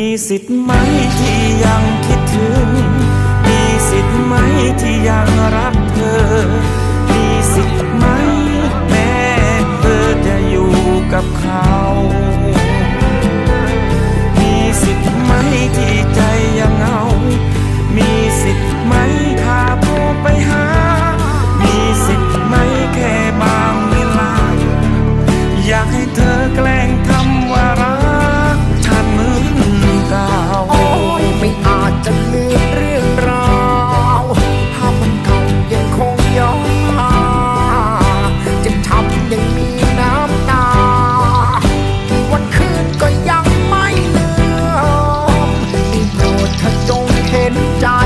มีสิทธิ์ไหมที่ยังคิดถึง มีสิทธิ์ไหมที่ยังรักเธอ มีสิทธิ์ไหมแม้เธอจะอยู่กับเขา get.